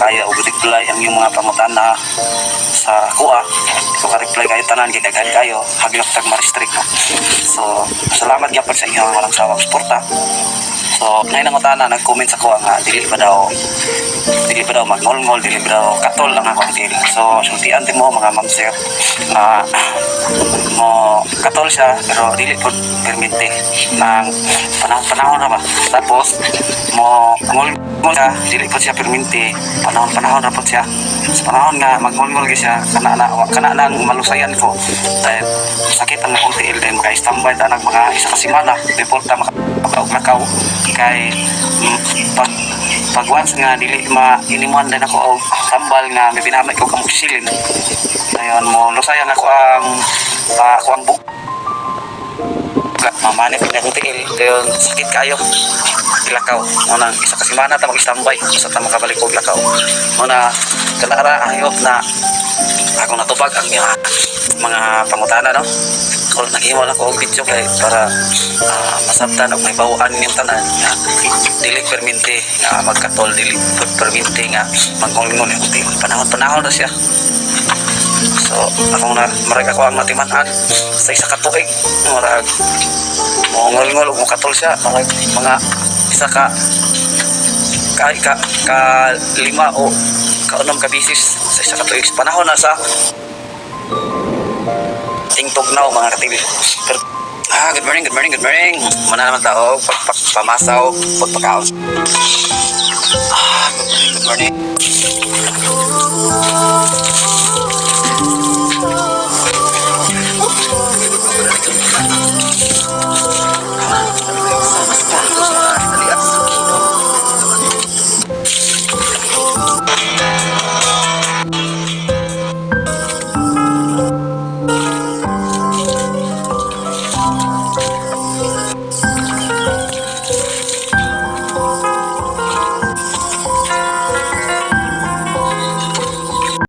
kaya og reply ang iyong mga pangutana sa kuha. So ka-reply kayo tanan gidaghan kayo. Haglok tag ma-restrict so salamat gyapon sa inyong walang sawang suporta. So nay nangutana nag-comment sa kuha nga dili pa daw dili pa daw magngol-ngol dili pa daw katol ang akong deal. So sultian din mo mga ma'am na mo katol siya pero dili po permite. Ng panahon panahon na ba? Tapos mo ngol ngol siya dili po siya permite. Panahon panahon na po siya. Sa panahon nga magngol ngol siya kana na wa- kana nang malusayan ko. Dahil sakit ang akong tiil din kay standby ta nag mga isa ka semana report ta makapaog nakaw kay mm, pag pag once nga dili ma inimuan din ako og tambal nga may binamay ko kamuksilin Ayun mo, lusayan ako ang uh, ako ang buk. Mamanit na tiil. Ayun, sakit kayo. Ilakaw. Muna, isa kasi mana ta mag-standby. Basta ta makabalik ko ilakaw. Muna, kanara ayop na ako natubag ang mga, mga pangutana, no? Kung naghimo lang ko og video kay para ah, masabtan og may bawaan yung tanan nga dili perminti nga magkatol dili perminti nga magngol-ngol yung tiil. Panahon-panahon na siya. So, akong na, marag ako ang natimanan sa isa ka tuig. Marag, mongol-ngol, mo katol siya. Marag, mga isa ka, ka, ka, ka lima o kaunom ka bisis sa isa ka tuig. Panahon na sa tingtog na mga. Pero, ah, good morning, good morning, good morning. Muna naman tao, pagpamasaw, pagpakaon. Ah, good morning, good morning.